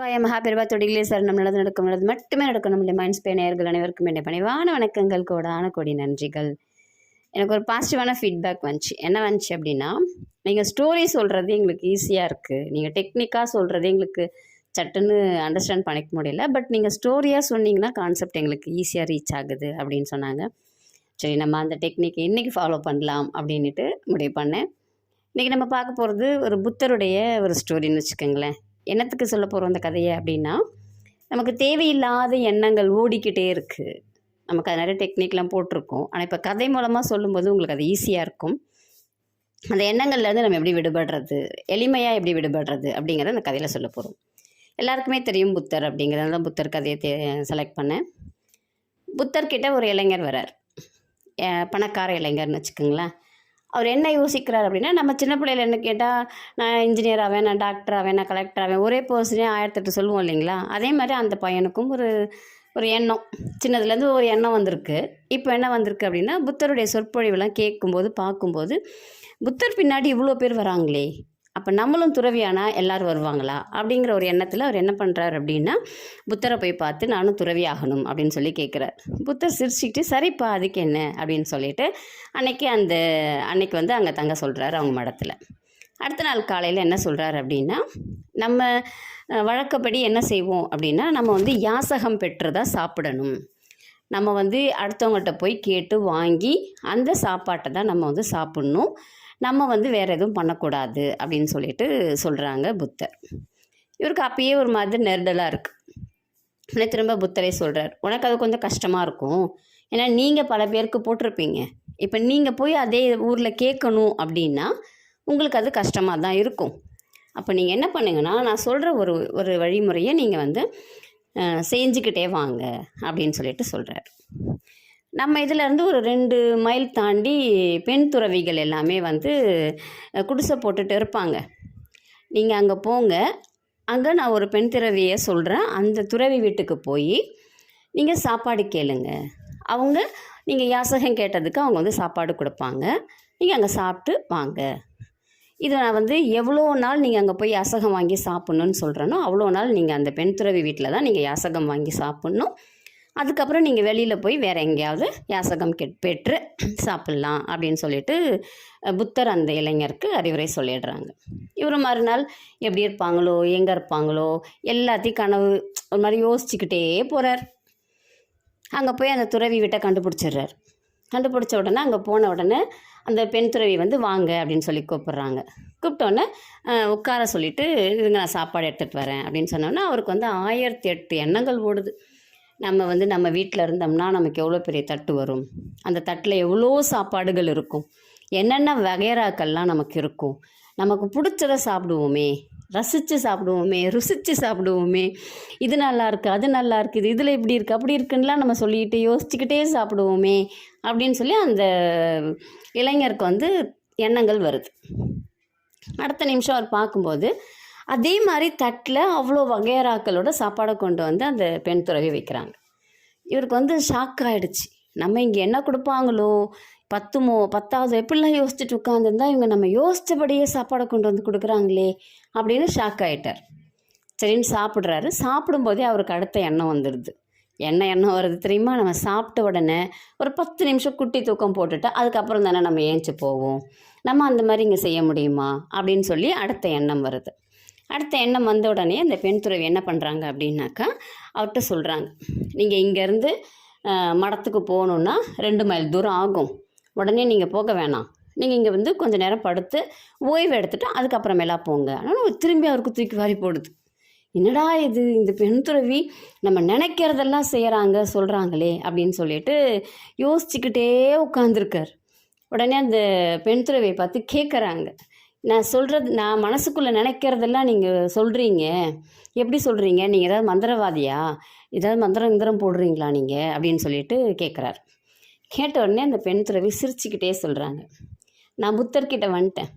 வாயம் மகாபெருவா தொடிகளே sir நம்ம நல்லது நடக்கும் நல்லது மட்டுமே நடக்கும் நம்முடைய மைண்ட்ஸ் பே நேயர்கள் அனைவருக்கும் என்ன பணிவான வணக்கங்கள் கோடான கோடி நன்றிகள். எனக்கு ஒரு பாசிட்டிவான ஃபீட்பேக் வந்துச்சு. என்ன வந்துச்சு அப்படின்னா நீங்கள் ஸ்டோரி சொல்கிறது எங்களுக்கு ஈஸியாக இருக்குது நீங்கள் டெக்னிக்காக சொல்கிறது எங்களுக்கு சட்டுன்னு அண்டர்ஸ்டாண்ட் பண்ணிக்க முடியல. பட் நீங்கள் ஸ்டோரியாக சொன்னீங்கன்னா கான்செப்ட் எங்களுக்கு ஈஸியாக ரீச் ஆகுது அப்படின்னு சொன்னாங்க. சரி நம்ம அந்த டெக்னிக் இன்றைக்கி ஃபாலோ பண்ணலாம் அப்படின்ட்டு முடிவு பண்ணேன். இன்றைக்கி நம்ம பார்க்க போகிறது ஒரு புத்தருடைய ஒரு ஸ்டோரின்னு வச்சுக்கோங்களேன். என்னத்துக்கு சொல்ல போகிறோம் அந்த கதையை அப்படின்னா நமக்கு தேவையில்லாத எண்ணங்கள் ஓடிக்கிட்டே இருக்குது நமக்கு அது நிறைய டெக்னிக்லாம் போட்டிருக்கோம். ஆனால் இப்போ கதை மூலமாக சொல்லும்போது உங்களுக்கு அது ஈஸியாக இருக்கும். அந்த எண்ணங்கள்லேருந்து நம்ம எப்படி விடுபடுறது? எளிமையாக எப்படி விடுபடுறது? அப்படிங்கிறத அந்த கதையில் சொல்ல போகிறோம் எல்லாருக்குமே தெரியும் புத்தர் அப்படிங்கிறதால தான் புத்தர் கதையை தே செலக்ட் பண்ணேன். புத்தர்கிட்ட ஒரு இளைஞர் வரார் பணக்கார இளைஞர்னு வச்சுக்கோங்களேன். அவர் என்ன யோசிக்கிறார் அப்படின்னா நம்ம சின்ன பிள்ளையில என்ன கேட்டால் நான் இன்ஜினியர் ஆவேன் நான் டாக்டர் ஆவேன் நான் கலெக்டர் ஆவேன். ஒரே பர்சனே ஆயிரத்தெட்டு சொல்லுவோம் இல்லைங்களா? அதே மாதிரி அந்த பையனுக்கும் ஒரு ஒரு எண்ணம். சின்னதுலேருந்து ஒரு எண்ணம் வந்திருக்கு. இப்போ என்ன வந்திருக்கு அப்படின்னா புத்தருடைய சொற்பொழிவெல்லாம் கேட்கும்போது பார்க்கும்போது புத்தர் பின்னாடி இவ்வளோ பேர் வராங்களே. அப்போ நம்மளும் துறவியானா எல்லோரும் வருவாங்களா? அப்படிங்கிற ஒரு எண்ணத்தில் அவர் என்ன பண்ணுறாரு அப்படின்னா புத்தரை போய் பார்த்து நானும் துறவியாகணும் அப்படின்னு சொல்லி கேட்குறார் புத்தர் சிரிச்சுக்கிட்டு சரிப்பா அதுக்கு என்ன? அப்படின்னு சொல்லிட்டு அன்னைக்கு அந்த அன்னைக்கு வந்து அங்கே தங்க சொல்கிறாரு அவங்க மடத்தில். அடுத்த நாள் காலையில் என்ன சொல்கிறாரு அப்படின்னா நம்ம வழக்கப்படி என்ன செய்வோம் அப்படின்னா நம்ம வந்து யாசகம் பெற்று சாப்பிடணும். நம்ம வந்து அடுத்தவங்கள்ட்ட போய் கேட்டு வாங்கி அந்த சாப்பாட்டை தான் நம்ம வந்து சாப்பிட்ணும். நம்ம வந்து வேறு எதுவும் பண்ணக்கூடாது அப்படின்னு சொல்லிட்டு சொல்கிறாங்க புத்தர். இவருக்கு அப்பயே ஒரு மாதிரி நெருடலாக இருக்குது உடனே திரும்ப புத்தரே சொல்கிறார் உனக்கு அது கொஞ்சம் கஷ்டமாக இருக்கும். ஏன்னா நீங்கள் பல பேருக்கு போட்டிருப்பீங்க. இப்போ நீங்கள் போய் அதே ஊரில் கேட்கணும் அப்படின்னா உங்களுக்கு அது கஷ்டமாக தான் இருக்கும். அப்போ நீங்கள் என்ன பண்ணுங்கன்னா நான் சொல்கிற ஒரு ஒரு வழிமுறையை நீங்கள் வந்து செஞ்சுக்கிட்டே வாங்க அப்படின்னு சொல்லிட்டு சொல்கிறார் நம்ம இதிலேருந்து ஒரு ரெண்டு மைல் தாண்டி பெண் துறவிகள் எல்லாமே வந்து குடிசை போட்டுட்டு இருப்பாங்க. நீங்கள் அங்கே போங்க. அங்கே நான் ஒரு பெண் துறவியை சொல்கிறேன் அந்த துறவி வீட்டுக்கு போய் நீங்கள் சாப்பாடு கேளுங்க. அவங்க நீங்கள் யாசகம் கேட்டதுக்கு அவங்க வந்து சாப்பாடு கொடுப்பாங்க. நீங்கள் அங்கே சாப்பிட்டு வாங்க. இது நான் வந்து எவ்வளோ நாள் நீங்கள் அங்கே போய் யாசகம் வாங்கி சாப்பிட்ணுன்னு சொல்கிறேனோ அவ்வளோ நாள் நீங்கள் அந்த பெண் துறவி வீட்டில் தான் நீங்கள் யாசகம் வாங்கி சாப்பிட்ணும். அதுக்கப்புறம் நீங்கள் வெளியில் போய் வேறு எங்கேயாவது யாசகம் கெட் பெற்று சாப்பிட்லாம் அப்படின்னு சொல்லிட்டு புத்தர் அந்த இளைஞருக்கு அறிவுரை சொல்லிடுறாங்க. இவர் மறுநாள் எப்படி இருப்பாங்களோ எங்கே இருப்பாங்களோ எல்லாத்தையும் கனவு ஒரு மாதிரி யோசிச்சுக்கிட்டே போகிறார் அங்கே போய் அந்த துறவி வீட்டை கண்டுபிடிச்சிடுறார். கண்டுபிடிச்ச உடனே அங்கே போன உடனே அந்த பெண் துறவி வந்து வாங்க அப்படின்னு சொல்லி கூப்பிட்றாங்க. கூப்பிட்டோன்னே உட்கார சொல்லிவிட்டு இருங்க நான் சாப்பாடு எடுத்துகிட்டு வரேன் அப்படின்னு சொன்னோன்னே அவருக்கு வந்து ஆயிரத்தி எட்டு எண்ணங்கள் ஓடுது. நம்ம வந்து நம்ம வீட்டில் இருந்தோம்னா நமக்கு எவ்வளோ பெரிய தட்டு வரும்? அந்த தட்டில் எவ்வளோ சாப்பாடுகள் இருக்கும்? என்னென்ன வகைராக்கள்லாம் நமக்கு இருக்கும்? நமக்கு பிடிச்சதை சாப்பிடுவோமே. ரசித்து சாப்பிடுவோமே. ருசித்து சாப்பிடுவோமே. இது நல்லா இருக்குது அது நல்லா இருக்குது இதில் இப்படி இருக்குது அப்படி இருக்குன்னுலாம் நம்ம சொல்லிக்கிட்டு யோசிச்சுக்கிட்டே சாப்பிடுவோமே அப்படின்னு சொல்லி அந்த இளைஞருக்கு வந்து எண்ணங்கள் வருது. அடுத்த நிமிஷம் அவர் பார்க்கும்போது அதே மாதிரி தட்டில் அவ்வளோ வகையராக்களோட சாப்பாடை கொண்டு வந்து அந்த பெண் துறவி வைக்கிறாங்க. இவருக்கு வந்து ஷாக் ஆகிடுச்சு நம்ம இங்கே என்ன கொடுப்பாங்களோ? பத்துமோ பத்தாவது எப்படிலாம் யோசிச்சுட்டு உட்காந்துருந்தா இவங்க நம்ம யோசித்தபடியே சாப்பாடை கொண்டு வந்து கொடுக்குறாங்களே அப்படின்னு ஷாக் ஆகிட்டார் சரின்னு சாப்பிட்றாரு. சாப்பிடும்போதே அவருக்கு அடுத்த எண்ணம் வந்துடுது. என்ன எண்ணம் வருது தெரியுமா? நம்ம சாப்பிட்ட உடனே ஒரு பத்து நிமிஷம் குட்டி தூக்கம் போட்டுட்டு அதுக்கப்புறம் தானே நம்ம ஏஞ்சி போவோம். நம்ம அந்த மாதிரி இங்கே செய்ய முடியுமா? அப்படின்னு சொல்லி அடுத்த எண்ணம் வருது. அடுத்த எண்ணம் வந்த உடனே அந்த பெண் துறவி என்ன பண்ணுறாங்க அப்படின்னாக்கா அவர்கிட்ட சொல்கிறாங்க நீங்கள் இங்கேருந்து மடத்துக்கு போகணுன்னா ரெண்டு மைல் தூரம் ஆகும். உடனே நீங்கள் போக வேணாம். நீங்கள் இங்கே வந்து கொஞ்ச நேரம் படுத்து ஓய்வு எடுத்துகிட்டு அதுக்கப்புறமேலா போங்க. ஆனால் திரும்பி அவருக்கு தூக்கி வாரி போடுது. என்னடா இது? இந்த பெண் துறவி நம்ம நினைக்கிறதெல்லாம் செய்கிறாங்க சொல்கிறாங்களே அப்படின்னு சொல்லிட்டு யோசிச்சுக்கிட்டே உட்காந்துருக்கார் உடனே அந்த பெண் துறவியை பார்த்து கேட்குறாங்க நான் சொல்கிறது நான் மனசுக்குள்ளே நினைக்கிறதெல்லாம் நீங்கள் சொல்கிறீங்க எப்படி சொல்கிறீங்க நீங்கள் ஏதாவது மந்திரவாதியா? ஏதாவது மந்திரம் இந்திரம் போடுறீங்களா நீங்கள் அப்படின்னு சொல்லிட்டு கேட்குறாரு கேட்ட உடனே அந்த பெண் துறவி சிரிச்சுக்கிட்டே சொல்கிறாங்க நான் புத்தர்கிட்ட வந்துட்டேன்.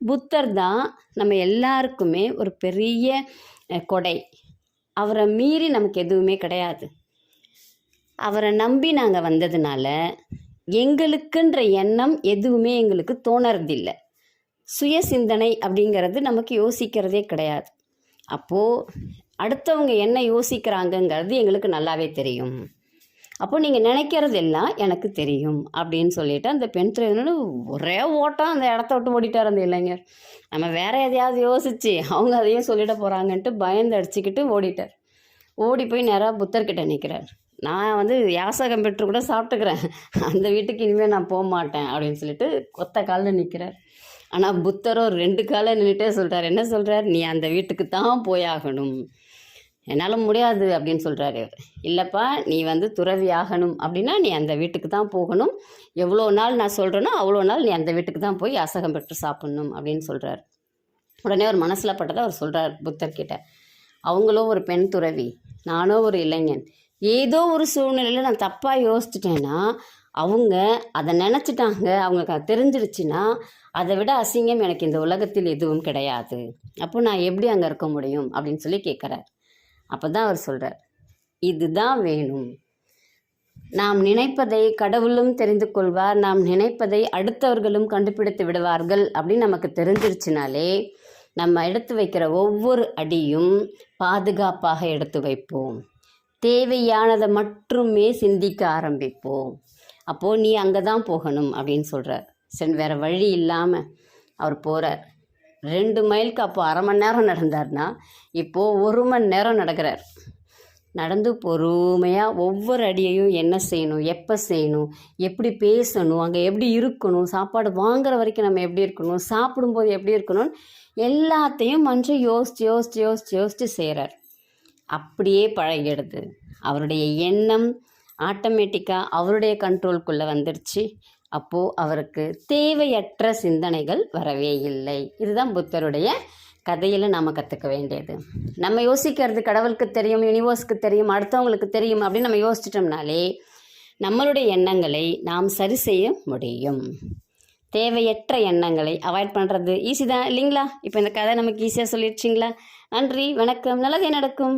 புத்தர் தான் நம்ம எல்லாருக்குமே ஒரு பெரிய கொடை. அவரை மீறி நமக்கு எதுவுமே கிடையாது. அவரை நம்பி நாங்கள் வந்ததுனால எங்களுக்குன்ற எண்ணம் எதுவுமே எங்களுக்கு தோணறதில்லை. சுய சிந்தனை அப்படிங்கிறது நமக்கு யோசிக்கிறதே கிடையாது. அப்போது அடுத்தவங்க என்ன யோசிக்கிறாங்கங்கிறது எங்களுக்கு நல்லாவே தெரியும். அப்போ நீங்கள் நினைக்கிறது எல்லாம் எனக்கு தெரியும் அப்படின்னு சொல்லிட்டு அந்த பெண் துறையினர் ஒரே ஓட்டம் அந்த இடத்த விட்டு ஓடிட்டார் அந்த இளைஞர். நம்ம வேற எதையாவது யோசிச்சு அவங்க அதையும் சொல்லிட போகிறாங்கன்ட்டு பயந்து அடிச்சுக்கிட்டு ஓடிட்டார். ஓடி போய் நேராக புத்தர்கிட்ட நிற்கிறார் நான் வந்து யாசகம் பெற்று கூட சாப்பிட்டுக்கிறேன். அந்த வீட்டுக்கு இனிமேல் நான் போக மாட்டேன் அப்படின்னு சொல்லிட்டு கொத்த காலில் நிற்கிறார் ஆனால் புத்தரோ ரெண்டு காலம் நின்றுட்டே சொல்கிறார் என்ன சொல்கிறார் நீ அந்த வீட்டுக்கு தான் போயாகணும். என்னால் முடியாது அப்படின்னு சொல்கிறாரு இல்லைப்பா நீ வந்து துறவி ஆகணும். அப்படின்னா நீ அந்த வீட்டுக்கு தான் போகணும். எவ்வளோ நாள் நான் சொல்கிறேனோ அவ்வளோ நாள் நீ அந்த வீட்டுக்கு தான் போய் யாசகம் பெற்று சாப்பிட்ணும் அப்படின்னு சொல்கிறார் உடனே ஒரு மனசில் பட்டதை அவர் சொல்கிறார் புத்தர்கிட்ட. அவங்களும் ஒரு பெண் துறவி. நானோ ஒரு இளைஞன். ஏதோ ஒரு சூழ்நிலையில் நான் தப்பாக யோசிச்சிட்டேன்னா அவங்க அதை நினச்சிட்டாங்க அவங்க க- தெரிஞ்சிருச்சுன்னா அதை விட அசிங்கம் எனக்கு இந்த உலகத்தில் எதுவும் கிடையாது. அப்போ நான் எப்படி அங்கே இருக்க முடியும் அப்படின்னு சொல்லி கேட்குறார் அப்போ தான் அவர் சொல்கிறார் இதுதான் வேணும். நாம் நினைப்பதை கடவுளும் தெரிந்து கொள்வார். நாம் நினைப்பதை அடுத்தவர்களும் கண்டுபிடித்து விடுவார்கள். அப்படின்னு நமக்கு தெரிஞ்சிருச்சுனாலே நம்ம எடுத்து வைக்கிற ஒவ்வொரு அடியும் பாதுகாப்பாக எடுத்து வைப்போம். தேவையானதை மட்டுமே சிந்திக்க ஆரம்பிப்போம். அப்போது நீ அங்கே தான் போகணும் அப்படின்னு சொல்கிறார் சரி வேறு வழி இல்லாமல் அவர் போகிறார் ரெண்டு மைலுக்கு அப்போ அரை மணி நேரம் நடந்தார்னா இப்போது ஒரு மணி நேரம் நடக்கிறார். நடந்து பொறுமையாக ஒவ்வொரு அடியையும் என்ன செய்யணும் எப்போ செய்யணும் எப்படி பேசணும் அங்கே எப்படி இருக்கணும் சாப்பாடு வாங்குற வரைக்கும் நம்ம எப்படி இருக்கணும் சாப்பிடும்போது எப்படி இருக்கணும் எல்லாத்தையும் மனுஷன் யோசிச்சு யோசிச்சு யோசிச்சு யோசிச்சு செய்கிறார் அப்படியே பழகிடுது. அவருடைய எண்ணம் ஆட்டோமேட்டிக்காக அவருடைய கண்ட்ரோல்குள்ளே வந்துடுச்சு. அப்போது அவருக்கு தேவையற்ற சிந்தனைகள் வரவே இல்லை. இதுதான் புத்தருடைய கதையில் நாம் கற்றுக்க வேண்டியது. நம்ம யோசிக்கிறது கடவுளுக்கு தெரியும் யூனிவர்ஸ்க்கு தெரியும் அடுத்தவங்களுக்கு தெரியும் அப்படின்னு நம்ம யோசிச்சிட்டோம்னாலே நம்மளுடைய எண்ணங்களை நாம் சரி செய்ய முடியும். தேவையற்ற எண்ணங்களை அவாய்ட் பண்ணுறது ஈஸி தான் இல்லைங்களா? இப்போ இந்த கதை நமக்கு ஈஸியாக சொல்லிடுச்சிங்களா? நன்றி வணக்கம். நல்லதே நடக்கும்.